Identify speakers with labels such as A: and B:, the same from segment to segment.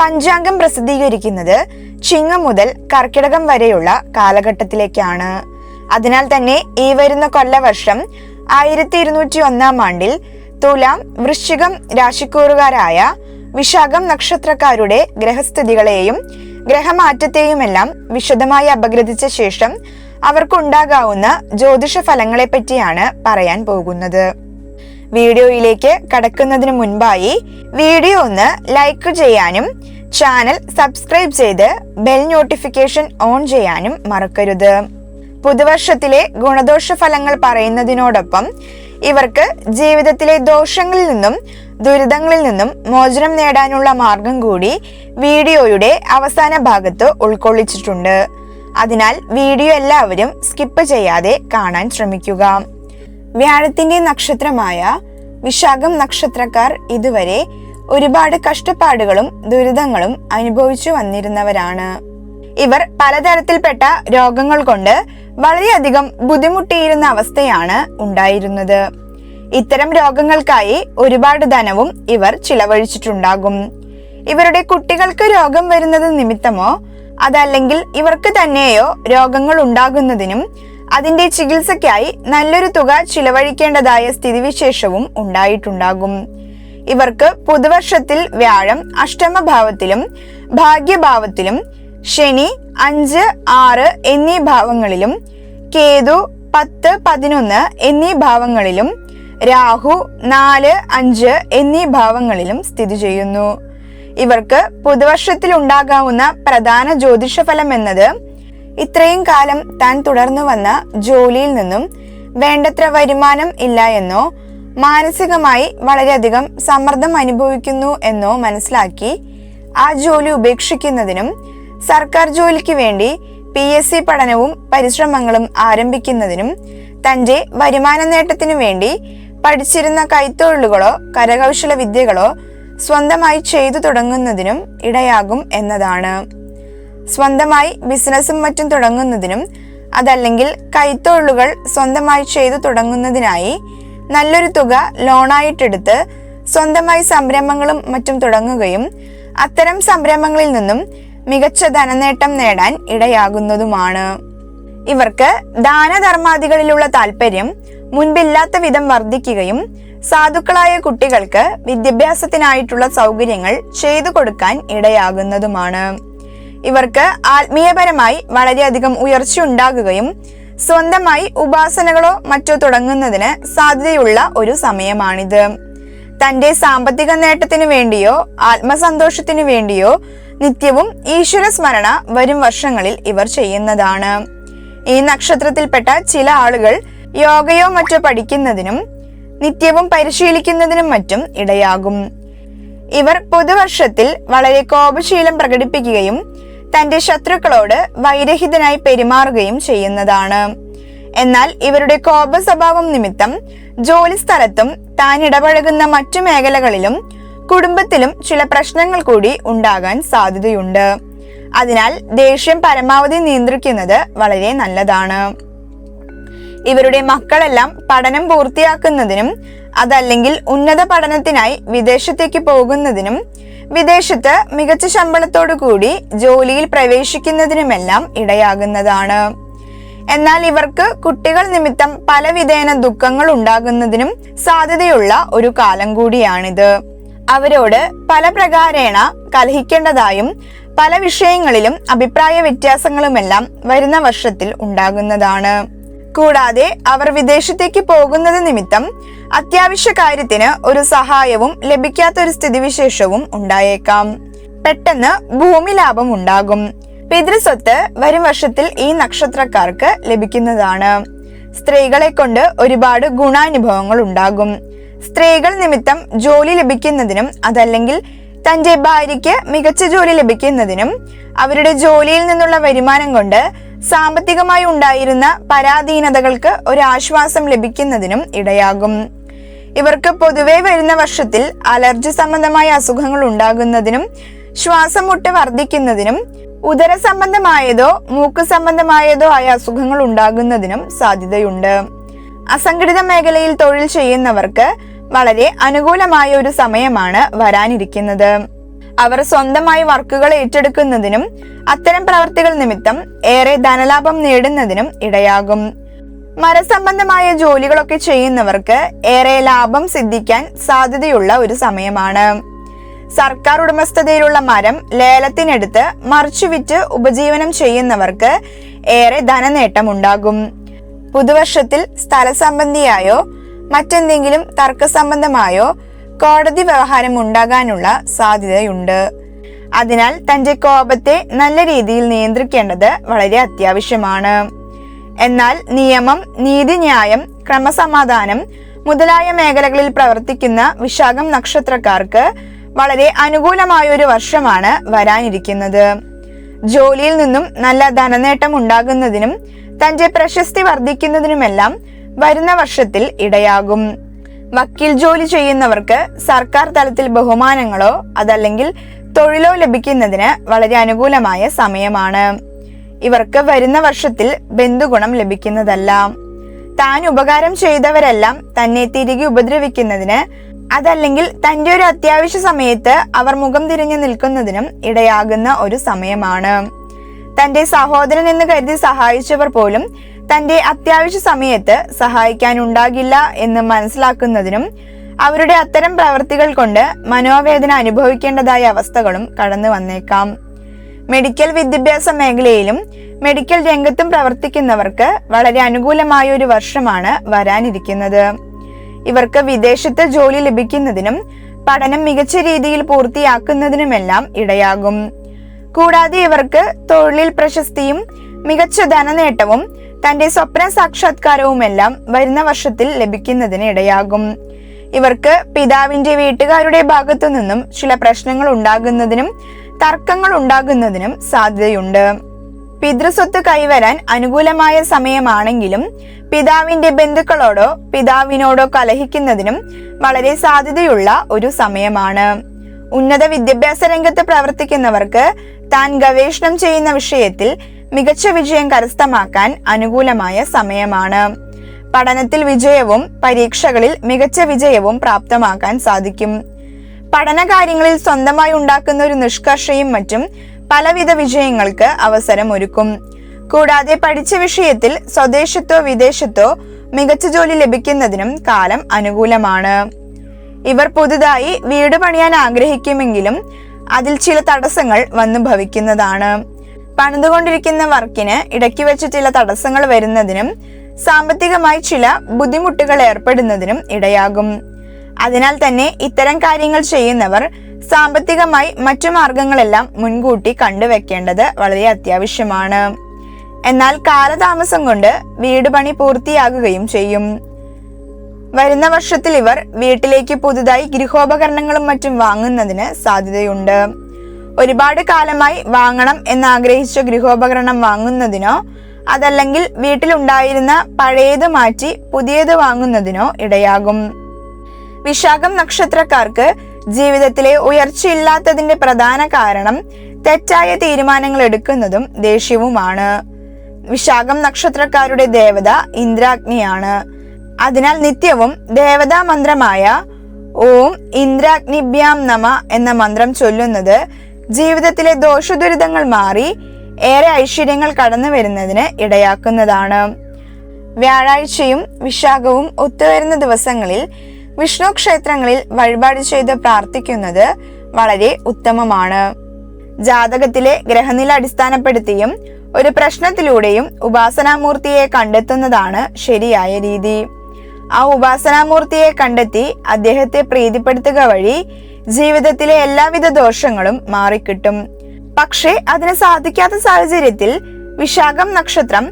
A: പഞ്ചാംഗം പ്രസിദ്ധീകരിക്കുന്നത് ചിങ്ങം മുതൽ കർക്കിടകം വരെയുള്ള കാലഘട്ടത്തിലേക്കാണ്. അതിനാൽ തന്നെ ഈ വരുന്ന കൊല്ലവർഷം ആയിരത്തി ഇരുന്നൂറ്റി ഒന്നാം ആണ്ടിൽ തുലാം വൃശ്ചികം രാശിക്കൂറുകാരായ വിശാഖം നക്ഷത്രക്കാരുടെ ഗ്രഹസ്ഥിതികളെയും ഗ്രഹമാറ്റത്തെയുമെല്ലാം വിശദമായി അപഗ്രഥിച്ച ശേഷം അവർക്കുണ്ടാകാവുന്ന ജ്യോതിഷ ഫലങ്ങളെപ്പറ്റിയാണ് പറയാൻ പോകുന്നത്. വീഡിയോയിലേക്ക് കടക്കുന്നതിന് മുൻപായി വീഡിയോ ഒന്ന് ലൈക്ക് ചെയ്യാനും ചാനൽ സബ്സ്ക്രൈബ് ചെയ്ത് ബെൽ നോട്ടിഫിക്കേഷൻ ഓൺ ചെയ്യാനും മറക്കരുത്. പുതുവർഷത്തിലെ ഗുണദോഷ ഫലങ്ങൾ പറയുന്നതിനോടൊപ്പം ഇവർക്ക് ജീവിതത്തിലെ ദോഷങ്ങളിൽ നിന്നും ദുരിതങ്ങളിൽ നിന്നും മോചനം നേടാനുള്ള മാർഗം കൂടി വീഡിയോയുടെ അവസാന ഭാഗത്ത് ഉൾക്കൊള്ളിച്ചിട്ടുണ്ട്. അതിനാൽ വീഡിയോ എല്ലാവരും സ്കിപ്പ് ചെയ്യാതെ കാണാൻ ശ്രമിക്കുക. വ്യാഴത്തിന്റെ നക്ഷത്രമായ വിശാഖം നക്ഷത്രക്കാർ ഇതുവരെ ഒരുപാട് കഷ്ടപ്പാടുകളും ദുരിതങ്ങളും അനുഭവിച്ചു വന്നിരുന്നവരാണ്. ഇവർ പലതരത്തിൽപ്പെട്ട രോഗങ്ങൾ കൊണ്ട് വളരെയധികം ബുദ്ധിമുട്ടിയിരുന്ന അവസ്ഥയാണ് ഉണ്ടായിരുന്നത്. ഇത്തരം രോഗങ്ങൾക്കായി ഒരുപാട് ധനവും ഇവർ ചിലവഴിച്ചിട്ടുണ്ടാകും. ഇവരുടെ കുട്ടികൾക്ക് രോഗം വരുന്നത് നിമിത്തമോ അതല്ലെങ്കിൽ ഇവർക്ക് തന്നെയോ രോഗങ്ങൾ ഉണ്ടാകുന്നതിനും അതിന്റെ ചികിത്സയ്ക്കായി നല്ലൊരു തുക ചിലവഴിക്കേണ്ടതായ സ്ഥിതിവിശേഷവും ഉണ്ടായിട്ടുണ്ടാകും. ഇവർക്ക് പുതുവർഷത്തിൽ വ്യാഴം അഷ്ടമഭാവത്തിലും ഭാഗ്യഭാവത്തിലും ശനി അഞ്ച് ആറ് എന്നീ ഭാവങ്ങളിലും കേതു പത്ത് പതിനൊന്ന് എന്നീ ഭാവങ്ങളിലും രാഹു നാല് അഞ്ച് എന്നീ ഭാവങ്ങളിലും സ്ഥിതി ചെയ്യുന്നു. ഇവർക്ക് പുതുവർഷത്തിൽ ഉണ്ടാകാവുന്ന പ്രധാന ജ്യോതിഷഫലം എന്നത് ഇത്രയും കാലം താൻ തുടർന്നു വന്ന ജോലിയിൽ നിന്നും വേണ്ടത്ര വരുമാനം ഇല്ല എന്നോ മാനസികമായി വളരെയധികം സമ്മർദ്ദം അനുഭവിക്കുന്നു എന്നോ മനസ്സിലാക്കി ആ ജോലി ഉപേക്ഷിക്കുന്നതിനും സർക്കാർ ജോലിക്ക് വേണ്ടി പി എസ് സി പഠനവും പരിശ്രമങ്ങളും ആരംഭിക്കുന്നതിനും തന്റെ വരുമാന നേട്ടത്തിനു വേണ്ടി പഠിച്ചിരുന്ന കൈത്തൊഴിലുകളോ കരകൗശല വിദ്യകളോ സ്വന്തമായി ചെയ്തു തുടങ്ങുന്നതിനും ഇടയാകും എന്നതാണ്. സ്വന്തമായി ബിസിനസ്സും മറ്റും തുടങ്ങുന്നതിനും അതല്ലെങ്കിൽ കൈത്തൊഴിലുകൾ സ്വന്തമായി ചെയ്തു തുടങ്ങുന്നതിനായി നല്ലൊരു തുക ലോണായിട്ടെടുത്ത് സ്വന്തമായി സംരംഭങ്ങളും മറ്റും തുടങ്ങുകയും അത്തരം സംരംഭങ്ങളിൽ നിന്നും മികച്ച ധനനേട്ടം നേടാൻ ഇടയാകുന്നതുമാണ്. ഇവർക്ക് ദാനധർമാദികളിലുള്ള താല്പര്യം മുൻപില്ലാത്ത വിധം വർദ്ധിക്കുകയും സാധുക്കളായ കുട്ടികൾക്ക് വിദ്യാഭ്യാസത്തിനായിട്ടുള്ള സൗകര്യങ്ങൾ ചെയ്തു കൊടുക്കാൻ ഇടയാകുന്നതുമാണ്. ഇവർക്ക് ആത്മീയപരമായി വളരെയധികം ഉയർച്ച ഉണ്ടാകുകയും സ്വന്തമായി ഉപാസനകളോ മറ്റോ തുടങ്ങുന്നതിന് സാധ്യതയുള്ള ഒരു സമയമാണിത്. തന്റെ സാമ്പത്തിക നേട്ടത്തിനു വേണ്ടിയോ ആത്മസന്തോഷത്തിനു വേണ്ടിയോ നിത്യവും ഈശ്വര സ്മരണ വരും വർഷങ്ങളിൽ ഇവർ ചെയ്യുന്നതാണ്. ഈ നക്ഷത്രത്തിൽപ്പെട്ട ചില ആളുകൾ യോഗയോ മറ്റോ പഠിക്കുന്നതിനും നിത്യവും പരിശീലിക്കുന്നതിനും മറ്റും ഇടയാകും. ഇവർ പുതുവർഷത്തിൽ വളരെ കോപശീലം പ്രകടിപ്പിക്കുകയും തന്റെ ശത്രുക്കളോട് വൈരഹിതനായി പെരുമാറുകയും ചെയ്യുന്നതാണ്. എന്നാൽ ഇവരുടെ കോപ സ്വഭാവം നിമിത്തം ജോലിസ്ഥലത്തും താൻ ഇടപഴകുന്ന മറ്റു മേഖലകളിലും കുടുംബത്തിലും ചില പ്രശ്നങ്ങൾ കൂടി ഉണ്ടാകാൻ സാധ്യതയുണ്ട്. അതിനാൽ ദേഷ്യം പരമാവധി നിയന്ത്രിക്കുന്നത് വളരെ നല്ലതാണ്. ഇവരുടെ മക്കളെല്ലാം പഠനം പൂർത്തിയാക്കുന്നതിനും അതല്ലെങ്കിൽ ഉന്നത പഠനത്തിനായി വിദേശത്തേക്ക് പോകുന്നതിനും വിദേശത്ത് മികച്ച ശമ്പളത്തോടു കൂടി ജോലിയിൽ പ്രവേശിക്കുന്നതിനുമെല്ലാം ഇടയാകുന്നതാണ്. എന്നാൽ ഇവർക്ക് കുട്ടികൾ നിമിത്തം പലവിധേന ദുഃഖങ്ങൾ ഉണ്ടാകുന്നതിനും സാധ്യതയുള്ള ഒരു കാലം കൂടിയാണിത്. അവരോട് പല പ്രകാരേണ കലഹിക്കേണ്ടതായും പല വിഷയങ്ങളിലും അഭിപ്രായ വ്യത്യാസങ്ങളുമെല്ലാം വരുന്ന വർഷത്തിൽ ഉണ്ടാകുന്നതാണ്. കൂടാതെ അവർ വിദേശത്തേക്ക് പോകുന്നത് നിമിത്തം അത്യാവശ്യ കാര്യത്തിന് ഒരു സഹായവും ലഭിക്കാത്ത ഒരു സ്ഥിതിവിശേഷവും ഉണ്ടായേക്കാം. പെട്ടെന്ന് ഭൂമി ലാഭം ഉണ്ടാകും. പിതൃസ്വത്ത് വരും വർഷത്തിൽ ഈ നക്ഷത്രക്കാർക്ക് ലഭിക്കുന്നതാണ്. സ്ത്രീകളെ കൊണ്ട് ഒരുപാട് ഗുണാനുഭവങ്ങൾ ഉണ്ടാകും. സ്ത്രീകൾ നിമിത്തം ജോലി ലഭിക്കുന്നതിനും അതല്ലെങ്കിൽ തന്റെ ഭാര്യയ്ക്ക് മികച്ച ജോലി ലഭിക്കുന്നതിനും അവരുടെ ജോലിയിൽ നിന്നുള്ള വരുമാനം കൊണ്ട് സാമ്പത്തികമായി ഉണ്ടായിരുന്ന പരാധീനതകൾക്ക് ഒരു ആശ്വാസം ലഭിക്കുന്നതിനും ഇടയാകും. ഇവർക്ക് പൊതുവെ വരുന്ന വർഷത്തിൽ അലർജി സംബന്ധമായ അസുഖങ്ങൾ ഉണ്ടാകുന്നതിനും ശ്വാസം മുട്ട് വർദ്ധിക്കുന്നതിനും ഉദര സംബന്ധമായതോ മൂക്ക് സംബന്ധമായതോ ആയ അസുഖങ്ങൾ ഉണ്ടാകുന്നതിനും സാധ്യതയുണ്ട്. അസംഘടിത മേഖലയിൽ തൊഴിൽ ചെയ്യുന്നവർക്ക് വളരെ അനുകൂലമായ ഒരു സമയമാണ് വരാനിരിക്കുന്നത്. അവർ സ്വന്തമായി വർക്കുകൾ ഏറ്റെടുക്കുന്നതിനും അത്തരം പ്രവർത്തികൾ നിമിത്തം ഏറെ ധനലാഭം നേടുന്നതിനും ഇടയാകും. മരസംബന്ധമായ ജോലികളൊക്കെ ചെയ്യുന്നവർക്ക് ഏറെ ലാഭം സിദ്ധിക്കാൻ സാധ്യതയുള്ള ഒരു സമയമാണ്. സർക്കാർ ഉടമസ്ഥതയിലുള്ള മരം ലേലത്തിനെടുത്ത് മറിച്ചുവിറ്റ് ഉപജീവനം ചെയ്യുന്നവർക്ക് ഏറെ ധനനേട്ടം ഉണ്ടാകും പുതുവർഷത്തിൽ സ്ഥലസംബന്ധിയായോ മറ്റെന്തെങ്കിലും തർക്കസംബന്ധമായോ കോടതി വ്യവഹാരം ഉണ്ടാകാനുള്ള സാധ്യതയുണ്ട്. അതിനാൽ തന്റെ കോപത്തെ നല്ല രീതിയിൽ നിയന്ത്രിക്കേണ്ടത് വളരെ അത്യാവശ്യമാണ്. എന്നാൽ നിയമം നീതിന്യായം ക്രമസമാധാനം മുതലായ മേഖലകളിൽ പ്രവർത്തിക്കുന്ന വിശാഖം നക്ഷത്രക്കാർക്ക് വളരെ അനുകൂലമായ ഒരു വർഷമാണ് വരാനിരിക്കുന്നത്. ജോലിയിൽ നിന്നും നല്ല ധനനേട്ടം ഉണ്ടാകുന്നതിനും തന്റെ പ്രശസ്തി വർദ്ധിക്കുന്നതിനുമെല്ലാം വരുന്ന വർഷത്തിൽ ഇടയാകും. വക്കീൽ ജോലി ചെയ്യുന്നവർക്ക് സർക്കാർ തലത്തിൽ ബഹുമാനങ്ങളോ അതല്ലെങ്കിൽ തൊഴിലോ ലഭിക്കുന്നതിന് വളരെ അനുകൂലമായ സമയമാണ്. ഇവർക്ക് വരുന്ന വർഷത്തിൽ ബന്ധുഗുണം ലഭിക്കുന്നതല്ല. താൻ ഉപകാരം ചെയ്തവരെല്ലാം തന്നെ തിരികെ ഉപദ്രവിക്കുന്നതിന് അതല്ലെങ്കിൽ തന്റെ ഒരു അത്യാവശ്യ സമയത്ത് അവർ മുഖം തിരിഞ്ഞു നിൽക്കുന്നതിനും ഇടയാകുന്ന ഒരു സമയമാണ്. തന്റെ സഹോദരൻ എന്ന് കരുതി സഹായിച്ചവർ പോലും തന്റെ അത്യാവശ്യ സമയത്ത് സഹായിക്കാനുണ്ടാകില്ല എന്ന് മനസ്സിലാക്കുന്നതിനും അവരുടെ അത്തരം പ്രവൃത്തികൾ കൊണ്ട് മനോവേദന അനുഭവിക്കേണ്ടതായ അവസ്ഥകളും കടന്നു വന്നേക്കാം. മെഡിക്കൽ വിദ്യാഭ്യാസ മേഖലയിലും മെഡിക്കൽ രംഗത്തും പ്രവർത്തിക്കുന്നവർക്ക് വളരെ അനുകൂലമായ ഒരു വർഷമാണ് വരാനിരിക്കുന്നത്. ഇവർക്ക് വിദേശത്ത് ജോലി ലഭിക്കുന്നതിനും പഠനം മികച്ച രീതിയിൽ പൂർത്തിയാക്കുന്നതിനുമെല്ലാം ഇടയാകും. കൂടാതെ ഇവർക്ക് തൊഴിലിൽ പ്രശസ്തിയും മികച്ച ധനനേട്ടവും തന്റെ സ്വപ്ന സാക്ഷാത്കാരവുമെല്ലാം വരുന്ന വർഷത്തിൽ ലഭിക്കുന്നതിന് ഇടയാകും. ഇവർക്ക് പിതാവിന്റെ വീട്ടുകാരുടെ ഭാഗത്തു നിന്നും ചില പ്രശ്നങ്ങൾ ഉണ്ടാകുന്നതിനും തർക്കങ്ങൾ ഉണ്ടാകുന്നതിനും സാധ്യതയുണ്ട്. പിതൃസ്വത്ത് കൈവരാൻ അനുകൂലമായ സമയമാണെങ്കിലും പിതാവിന്റെ ബന്ധുക്കളോടോ പിതാവിനോടോ കലഹിക്കുന്നതിനും വളരെ സാധ്യതയുള്ള ഒരു സമയമാണ്. ഉന്നത വിദ്യാഭ്യാസ രംഗത്ത് പ്രവർത്തിക്കുന്നവർക്ക് താൻ ഗവേഷണം ചെയ്യുന്ന വിഷയത്തിൽ മികച്ച വിജയം കരസ്ഥമാക്കാൻ അനുകൂലമായ സമയമാണ്. പഠനത്തിൽ വിജയവും പരീക്ഷകളിൽ മികച്ച വിജയവും പ്രാപ്തമാക്കാൻ സാധിക്കും. പഠനകാര്യങ്ങളിൽ സ്വന്തമായി ഉണ്ടാക്കുന്ന ഒരു നിഷ്കർഷയും മറ്റും പലവിധ വിജയങ്ങൾക്ക് അവസരം ഒരുക്കും. കൂടാതെ പഠിച്ച വിഷയത്തിൽ സ്വദേശത്തോ വിദേശത്തോ മികച്ച ജോലി ലഭിക്കുന്നതിനും കാലം അനുകൂലമാണ്. ഇവർ പുതുതായി വീട് പണിയാൻ ആഗ്രഹിക്കുമെങ്കിലും അതിൽ ചില തടസ്സങ്ങൾ വന്നു ഭവിക്കുന്നതാണ് പണിതുകൊണ്ടിരിക്കുന്ന വർക്കിന് ഇടയ്ക്ക് വെച്ച് ചില തടസ്സങ്ങൾ വരുന്നതിനും സാമ്പത്തികമായി ചില ബുദ്ധിമുട്ടുകൾ ഏർപ്പെടുന്നതിനും ഇടയാകും. അതിനാൽ തന്നെ ഇത്തരം കാര്യങ്ങൾ ചെയ്യുന്നവർ സാമ്പത്തികമായി മറ്റു മാർഗങ്ങളെല്ലാം മുൻകൂട്ടി കണ്ടുവെക്കേണ്ടത് വളരെ അത്യാവശ്യമാണ്. എന്നാൽ കാലതാമസം കൊണ്ട് വീട് പണി പൂർത്തിയാകുകയും ചെയ്യും. വരുന്ന വർഷത്തിൽ ഇവർ വീട്ടിലേക്ക് പുതുതായി ഗൃഹോപകരണങ്ങളും മറ്റും വാങ്ങുന്നതിന് സാധ്യതയുണ്ട്. ഒരുപാട് കാലമായി വാങ്ങണം എന്നാഗ്രഹിച്ച ഗൃഹോപകരണം വാങ്ങുന്നതിനോ അതല്ലെങ്കിൽ വീട്ടിലുണ്ടായിരുന്ന പഴയത് മാറ്റി പുതിയത് വാങ്ങുന്നതിനോ ഇടയാകും. വിശാഖം നക്ഷത്രക്കാർക്ക് ജീവിതത്തിലെ ഉയർച്ചയില്ലാത്തതിന്റെ പ്രധാന കാരണം തെറ്റായ തീരുമാനങ്ങൾ എടുക്കുന്നതും ദേഷ്യവുമാണ്. വിശാഖം നക്ഷത്രക്കാരുടെ ദേവത ഇന്ദ്രാഗ്നിയാണ്. അതിനാൽ നിത്യവും ദേവതാ മന്ത്രമായ ഓം ഇന്ദ്രാഗ്നിഭ്യാം നമ എന്ന മന്ത്രം ചൊല്ലുന്നത് ജീവിതത്തിലെ ദോഷദുരിതങ്ങൾ മാറി ഏറെ ഐശ്വര്യങ്ങൾ കടന്നു വരുന്നതിന് ഇടയാക്കുന്നതാണ്. വ്യാഴാഴ്ചയും വിശാഖവും ഒത്തുവരുന്ന ദിവസങ്ങളിൽ വിഷ്ണു ക്ഷേത്രങ്ങളിൽ വഴിപാട് ചെയ്ത് പ്രാർത്ഥിക്കുന്നത് വളരെ ഉത്തമമാണ്. ജാതകത്തിലെ ഗ്രഹനില അടിസ്ഥാനപ്പെടുത്തിയും ഒരു പ്രശ്നത്തിലൂടെയും ഉപാസനാമൂർത്തിയെ കണ്ടെത്തുന്നതാണ് ശരിയായ രീതി. ആ ഉപാസനാമൂർത്തിയെ കണ്ടെത്തി അദ്ദേഹത്തെ പ്രീതിപ്പെടുത്തുക വഴി ജീവിതത്തിലെ എല്ലാവിധ ദോഷങ്ങളും മാറിക്കിട്ടും. പക്ഷേ അതിന് സാധിക്കാത്ത സാഹചര്യത്തിൽ വിശാഖം നക്ഷത്രം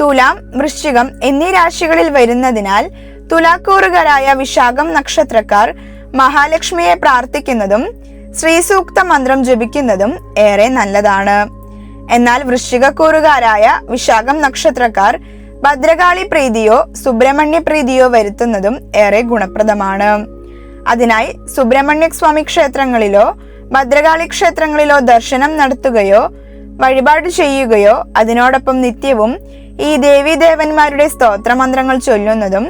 A: തുലാം വൃശ്ചികം എന്നീ രാശികളിൽ വരുന്നതിനാൽ തുലാക്കൂറുകാരായ വിശാഖം നക്ഷത്രക്കാർ മഹാലക്ഷ്മിയെ പ്രാർത്ഥിക്കുന്നതും ശ്രീസൂക്ത മന്ത്രം ജപിക്കുന്നതും ഏറെ നല്ലതാണ്. എന്നാൽ വൃശ്ചികക്കൂറുകാരായ വിശാഖം നക്ഷത്രക്കാർ ഭദ്രകാളി പ്രീതിയോ സുബ്രഹ്മണ്യ പ്രീതിയോ വരുത്തുന്നതും ഏറെ ഗുണപ്രദമാണ്. അതിനായി സുബ്രഹ്മണ്യ സ്വാമി ക്ഷേത്രങ്ങളിലോ ഭദ്രകാളി ക്ഷേത്രങ്ങളിലോ ദർശനം നടത്തുകയോ വഴിപാട് ചെയ്യുകയോ അതിനോടൊപ്പം നിത്യവും ഈ ദേവീദേവന്മാരുടെ സ്തോത്രമന്ത്രങ്ങൾ ചൊല്ലുന്നതും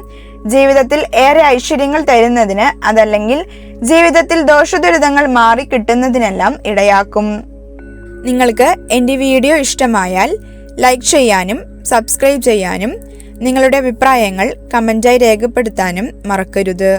A: ജീവിതത്തിൽ ഏറെ ഐശ്വര്യങ്ങൾ തരുന്നതിന് അതല്ലെങ്കിൽ ജീവിതത്തിൽ ദോഷദുരിതങ്ങൾ മാറി കിട്ടുന്നതിനെല്ലാം ഇടയാക്കും. നിങ്ങൾക്ക് എന്റെ വീഡിയോ ഇഷ്ടമായാൽ ലൈക്ക് ചെയ്യാനും സബ്സ്ക്രൈബ് ചെയ്യാനും നിങ്ങളുടെ അഭിപ്രായങ്ങൾ കമന്റായി രേഖപ്പെടുത്താനും മറക്കരുത്.